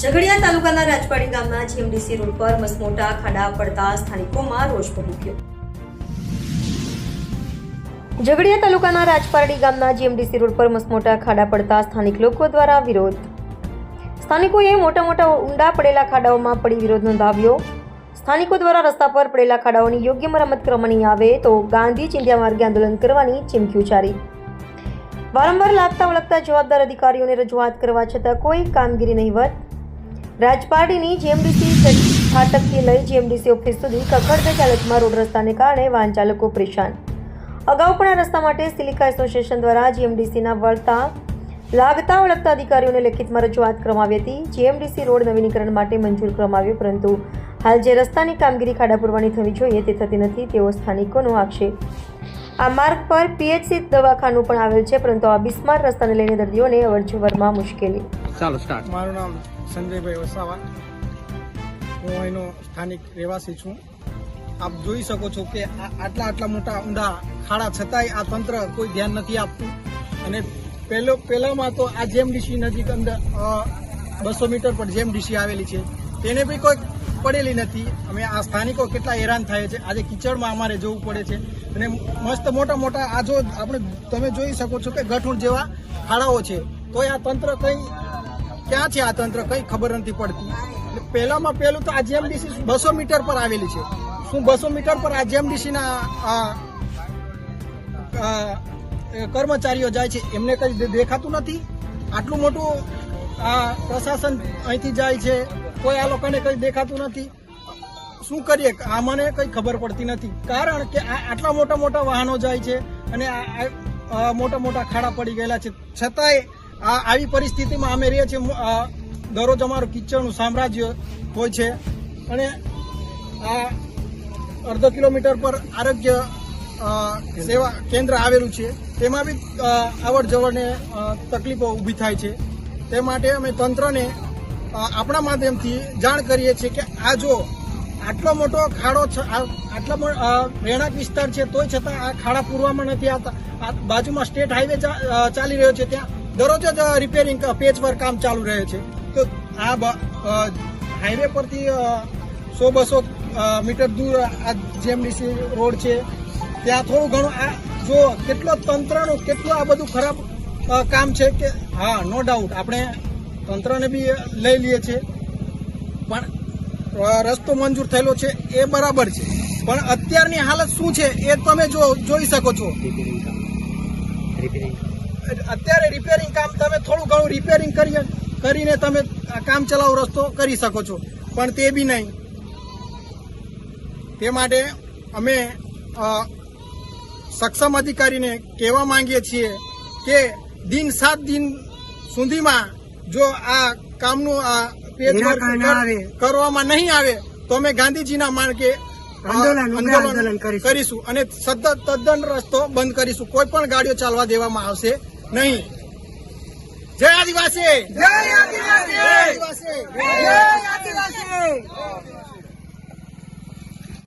ઝઘડિયા તાલુકાના રાજપાડી ગામના GMDC road પર મસમોટા ખાડા પડતા સ્થાનિકોમાં રોષ ભભૂક્યો. ઝઘડિયા તાલુકાના રાજપારડી ગામના જીએમડીસી રોડ પર મસમોટા ખાડા પડતા સ્થાનિક લોકો દ્વારા વિરોધ. સ્થાનિકોએ મોટા મોટા ઊંડા પડેલા ખાડાઓમાં પડી વિરોધ નોંધાવ્યો. સ્થાનિકો દ્વારા રસ્તા પર પડેલા ખાડાઓની યોગ્ય મરામત કરવામાં આવે તો ગાંધી ચિંધ્યા માર્ગે આંદોલન કરવાની ચીમકી ઉચ્ચારી. વારંવાર લાગતા વળગતા જવાબદાર અધિકારીઓને રજૂઆત કરવા છતાં કોઈ કામગીરી નહીવત રાજપારડીની જીએમડીસી ફાટકથી લઈ જીએમડીસી ઓફિસ સુધી કખડતા હાલતમાં રોડ રસ્તાને કારણે વાહન ચાલકો પરેશાન. અગાઉ પણ આ રસ્તા માટે સિલિકા એસોસિએશન દ્વારા જીએમડીસીના વળતા, લાગતા વળગતા અધિકારીઓને લેખિતમાં રજૂઆત કરવામાં આવી હતી. જીએમડીસી રોડ નવીનીકરણ માટે મંજૂર કરવામાં આવ્યો, પરંતુ હાલ જે રસ્તાની કામગીરી ખાડા પૂરવાની થવી જોઈએ તે થતી નથી તેવો સ્થાનિકોનો આક્ષેપ. આ માર્ગ પર પીએચસી દવાખાનું પણ આવેલ છે, પરંતુ આ બિસ્માર રસ્તાને લઈને દર્દીઓને અવરજવરમાં મુશ્કેલી. ચાલો સ્ટાર્ટ મારું નામ સંજયભાઈ વસાવા. હું અહીંનો સ્થાનિક રહેવાસી છું. આપ જોઈ શકો છો કે આટલા આટલા મોટા ઊંડા ખાડા છતાંય આ તંત્ર કોઈ ધ્યાન નથી આપતું. અને પહેલો પહેલામાં તો આ જેમડીસી નજીક અંદર બસો મીટર પર જેમડીસી આવેલી છે. તેને બી કોઈ પડેલી નથી. અમે આ સ્થાનિકો કેટલા હેરાન થાય છે. આજે કિચડમાં અમારે જવું પડે છે. અને મસ્ત મોટા મોટા આ જો આપણે તમે જોઈ શકો છો કે ગઠુણ જેવા ખાડાઓ છે. તોય આ તંત્ર કઈ ક્યાં છે આ તંત્ર? કઈ ખબર નથી પડતી. પહેલામાં પહેલું તો આ જીએમડીસી બસો મીટર પર આવેલી છે. શું બસો મીટર પર આ જેમડીસી ના આ, આ, કર્મચારીઓ જાય છે એમને કઈ દેખાતું નથી? આટલું મોટું આ પ્રશાસન અહીંથી જાય છે કોઈ આ લોકોને કઈ દેખાતું નથી? શું કરીએ? આ મને કઈ ખબર પડતી નથી. કારણ કે આટલા મોટા મોટા વાહનો જાય છે અને મોટા મોટા ખાડા પડી ગયેલા છે. છતાંય આવી પરિસ્થિતિમાં અમે રહીએ છીએ. દરરોજ અમારું કિચડનું સામ્રાજ્ય હોય છે. અને આ અડધો કિલોમીટર પર આરોગ્ય સેવા કેન્દ્ર આવેલું છે. તેમાં બી આવડ જવડને તકલીફો ઊભી થાય છે. તે માટે અમે તંત્રને આપણા માધ્યમથી જાણ કરીએ છીએ કે આ જો આટલો મોટો ખાડો આટલા રહેણાંક વિસ્તાર છે, તોય છતાં આ ખાડા પૂરવામાં નથી આવતા. બાજુમાં સ્ટેટ હાઈવે ચાલી રહ્યો છે, ત્યાં દરરોજ જ રિપેરિંગ પેચ પર કામ ચાલુ રહે છે. તો આ હાઈવે પરથી સો બસો મીટર દૂર આ જેમડીસી રોડ છે, ત્યાં થોડું ઘણું આ જો કેટલો તંત્રનું કેટલું આ બધું ખરાબ કામ છે કે હા નો ડાઉટ આપણે તંત્રને બી લઈ લઈએ છીએ પણ રસ્તો મંજૂર થયેલો છે એ બરાબર છે. પણ અત્યારની હાલત શું છે એ તમે જો, જોઈ શકો છો. અત્યારે રિપેરિંગ કામ તમે થોડું ઘણું રિપેરિંગ કરી કરીને તમે કામ ચલાવ રસ્તો કરી શકો છો. પણ તે બી નહીં. તે માટે અમે સક્ષમ અધિકારીને કહેવા માંગીએ છીએ કે દિન સાત દિન સુધીમાં જો આ કામનું આ કરવામાં નહીં આવે તો અમે ગાંધીજીના માર્ગે આંદોલન કરીશું અને સતત તદ્દન રસ્તો બંધ કરીશું. કોઈ પણ ગાડીઓ ચાલવા દેવામાં આવશે નહીં. જય આદિવાસી. જય આદિવાસી. જય આદિવાસી.